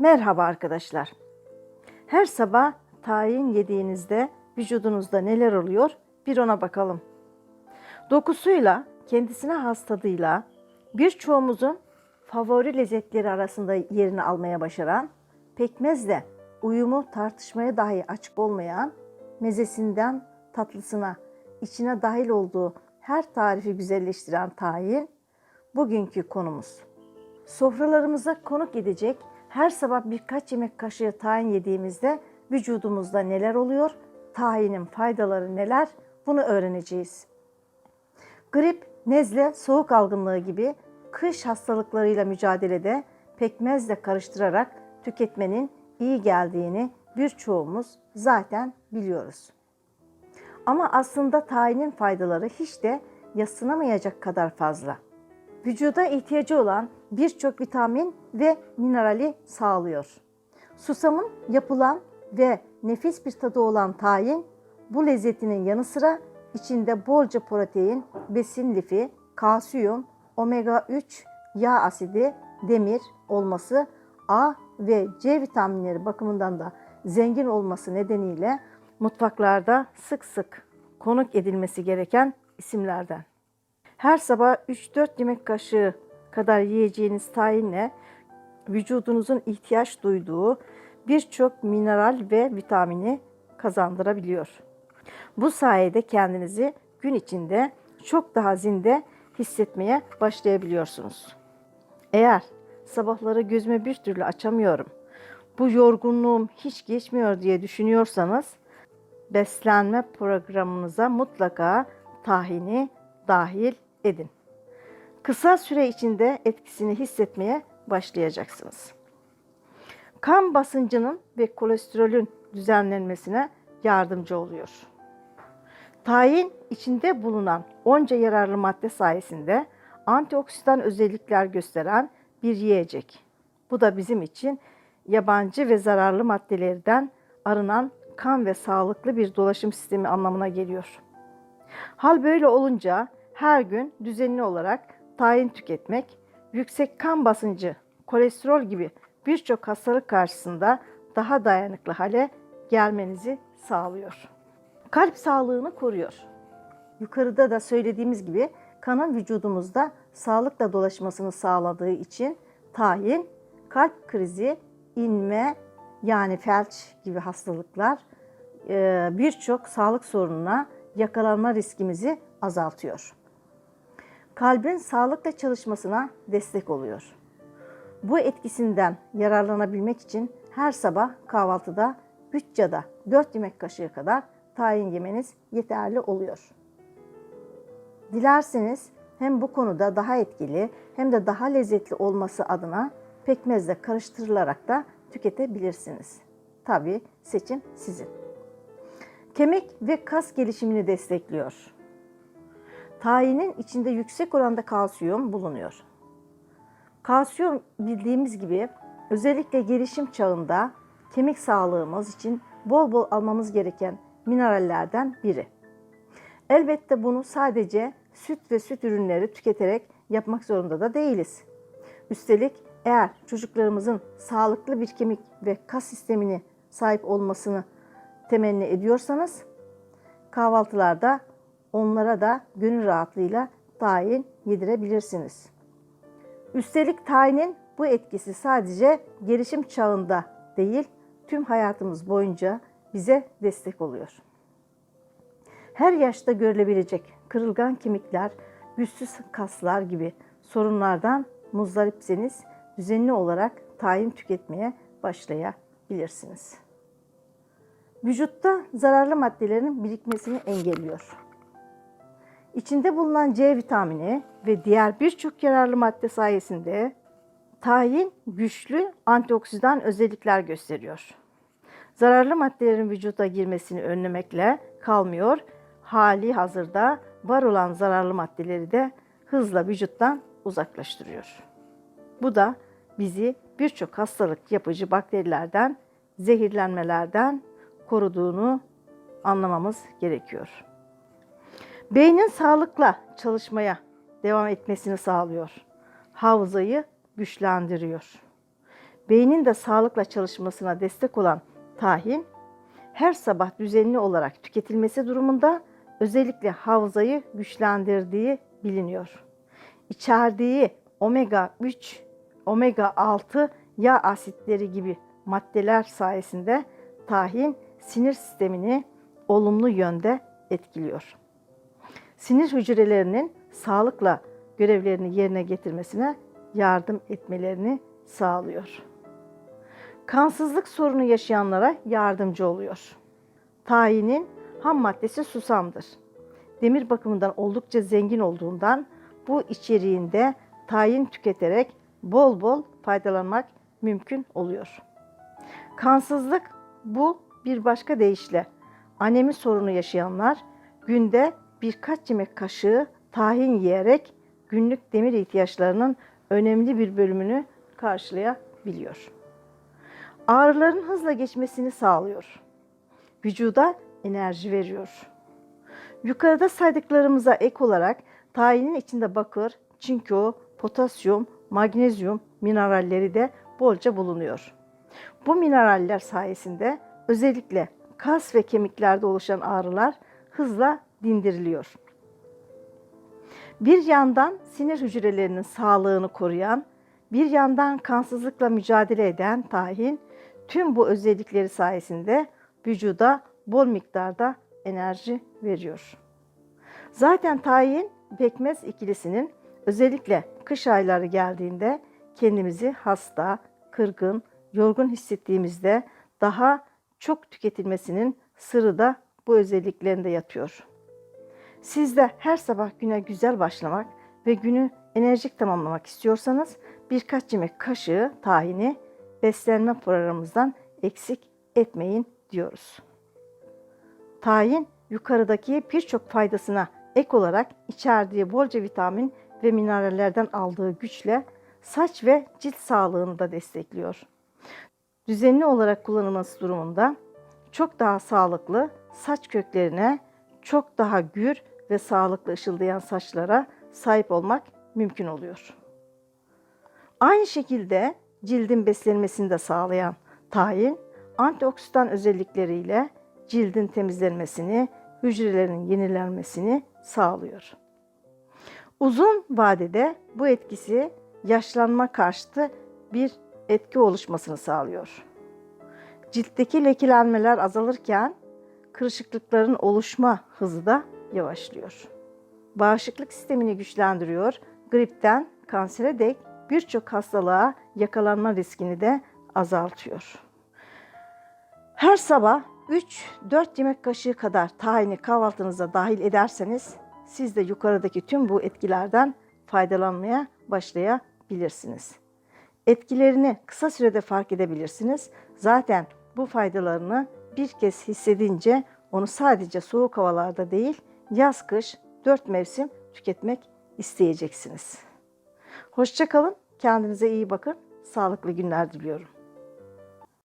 Merhaba arkadaşlar. Her sabah tayin yediğinizde vücudunuzda neler oluyor bir ona bakalım. Dokusuyla, kendisine has tadıyla birçoğumuzun favori lezzetleri arasında yerini almaya başaran, pekmezle uyumu tartışmaya dahi açık olmayan, mezesinden tatlısına, içine dahil olduğu her tarifi güzelleştiren tayin bugünkü konumuz. Sofralarımıza konuk edecek her sabah birkaç yemek kaşığı tahin yediğimizde vücudumuzda neler oluyor, tahinin faydaları neler bunu öğreneceğiz. Grip, nezle, soğuk algınlığı gibi kış hastalıklarıyla mücadelede pekmezle karıştırarak tüketmenin iyi geldiğini birçoğumuz zaten biliyoruz. Ama aslında tahinin faydaları hiç de yatsınamayacak kadar fazla. Vücuda ihtiyacı olan birçok vitamin ve minerali sağlıyor. Susamın yapılan ve nefis bir tadı olan tahin bu lezzetinin yanı sıra içinde bolca protein, besin lifi, kalsiyum, omega 3, yağ asidi, demir olması, A ve C vitaminleri bakımından da zengin olması nedeniyle mutfaklarda sık sık konuk edilmesi gereken isimlerden. Her sabah 3-4 yemek kaşığı kadar yiyeceğiniz tahinle vücudunuzun ihtiyaç duyduğu birçok mineral ve vitamini kazandırabiliyor. Bu sayede kendinizi gün içinde çok daha zinde hissetmeye başlayabiliyorsunuz. Eğer sabahları gözüme bir türlü açamıyorum, bu yorgunluğum hiç geçmiyor diye düşünüyorsanız beslenme programınıza mutlaka tahini dahil edin. Kısa süre içinde etkisini hissetmeye başlayacaksınız. Kan basıncının ve kolesterolün düzenlenmesine yardımcı oluyor. Tahin içinde bulunan onca yararlı madde sayesinde antioksidan özellikler gösteren bir yiyecek. Bu da bizim için yabancı ve zararlı maddelerden arınan kan ve sağlıklı bir dolaşım sistemi anlamına geliyor. Hal böyle olunca her gün düzenli olarak tahin tüketmek, yüksek kan basıncı, kolesterol gibi birçok hastalık karşısında daha dayanıklı hale gelmenizi sağlıyor. Kalp sağlığını koruyor. Yukarıda da söylediğimiz gibi kanın vücudumuzda sağlıkla dolaşmasını sağladığı için tahin, kalp krizi, inme yani felç gibi hastalıklar birçok sağlık sorununa yakalanma riskimizi azaltıyor. Kalbin sağlıkla çalışmasına destek oluyor. Bu etkisinden yararlanabilmek için her sabah kahvaltıda 3 ya da 4 yemek kaşığı kadar tahin yemeniz yeterli oluyor. Dilerseniz hem bu konuda daha etkili hem de daha lezzetli olması adına pekmezle karıştırılarak da tüketebilirsiniz. Tabi seçim sizin. Kemik ve kas gelişimini destekliyor. Tahinin içinde yüksek oranda kalsiyum bulunuyor. Kalsiyum bildiğimiz gibi özellikle gelişim çağında kemik sağlığımız için bol bol almamız gereken minerallerden biri. Elbette bunu sadece süt ve süt ürünleri tüketerek yapmak zorunda da değiliz. Üstelik eğer çocuklarımızın sağlıklı bir kemik ve kas sistemini sahip olmasını temenni ediyorsanız kahvaltılarda onlara da gönül rahatlığıyla tahin yedirebilirsiniz. Üstelik tayinin bu etkisi sadece gelişim çağında değil, tüm hayatımız boyunca bize destek oluyor. Her yaşta görülebilecek kırılgan kemikler, güçsüz kaslar gibi sorunlardan muzdaripseniz düzenli olarak tahin tüketmeye başlayabilirsiniz. Vücutta zararlı maddelerin birikmesini engelliyor. İçinde bulunan C vitamini ve diğer birçok yararlı madde sayesinde tahin güçlü antioksidan özellikler gösteriyor. Zararlı maddelerin vücuda girmesini önlemekle kalmıyor, hali hazırda var olan zararlı maddeleri de hızla vücuttan uzaklaştırıyor. Bu da bizi birçok hastalık yapıcı bakterilerden, zehirlenmelerden koruduğunu anlamamız gerekiyor. Beynin sağlıkla çalışmaya devam etmesini sağlıyor. Hafızayı güçlendiriyor. beynin de sağlıkla çalışmasına destek olan tahin, her sabah düzenli olarak tüketilmesi durumunda özellikle hafızayı güçlendirdiği biliniyor. İçerdiği omega 3, omega 6 yağ asitleri gibi maddeler sayesinde tahin sinir sistemini olumlu yönde etkiliyor. Sinir hücrelerinin sağlıkla görevlerini yerine getirmesine yardım etmelerini sağlıyor. Kansızlık sorunu yaşayanlara yardımcı oluyor. Tahinin ham maddesi susamdır. Demir bakımından oldukça zengin olduğundan bu içeriğinde tahin tüketerek bol bol faydalanmak mümkün oluyor. Kansızlık bu bir başka deyişle anemi sorunu yaşayanlar günde birkaç yemek kaşığı tahin yiyerek günlük demir ihtiyaçlarının önemli bir bölümünü karşılayabiliyor. Ağrıların hızla geçmesini sağlıyor. Vücuda enerji veriyor. Yukarıda saydıklarımıza ek olarak tahinin içinde bakır, çinko, potasyum, magnezyum mineralleri de bolca bulunuyor. Bu mineraller sayesinde özellikle kas ve kemiklerde oluşan ağrılar hızla dindiriliyor. Bir yandan sinir hücrelerinin sağlığını koruyan, bir yandan kansızlıkla mücadele eden tahin tüm bu özellikleri sayesinde vücuda bol miktarda enerji veriyor. Zaten tahin pekmez ikilisinin özellikle kış ayları geldiğinde kendimizi hasta, kırgın, yorgun hissettiğimizde daha çok tüketilmesinin sırrı da bu özelliklerinde yatıyor. Siz de her sabah güne güzel başlamak ve günü enerjik tamamlamak istiyorsanız birkaç yemek kaşığı tahini beslenme programımızdan eksik etmeyin diyoruz. Tahin yukarıdaki birçok faydasına ek olarak içerdiği bolca vitamin ve minerallerden aldığı güçle saç ve cilt sağlığını da destekliyor. Düzenli olarak kullanılması durumunda çok daha sağlıklı saç köklerine, çok daha gür ve sağlıklı ışıldayan saçlara sahip olmak mümkün oluyor. Aynı şekilde cildin beslenmesini de sağlayan tahin, antioksidan özellikleriyle cildin temizlenmesini, hücrelerin yenilenmesini sağlıyor. Uzun vadede bu etkisi yaşlanma karşıtı bir etki oluşmasını sağlıyor. Ciltteki lekelenmeler azalırken kırışıklıkların oluşma hızı da yavaşlıyor. Bağışıklık sistemini güçlendiriyor, gripten kansere dek birçok hastalığa yakalanma riskini de azaltıyor. Her sabah 3-4 yemek kaşığı kadar tahini kahvaltınıza dahil ederseniz siz de yukarıdaki tüm bu etkilerden faydalanmaya başlayabilirsiniz. Etkilerini kısa sürede fark edebilirsiniz. Zaten bu faydalarını bir kez hissedince onu sadece soğuk havalarda değil, yaz kış dört mevsim tüketmek isteyeceksiniz. Hoşçakalın, kendinize iyi bakın, sağlıklı günler diliyorum.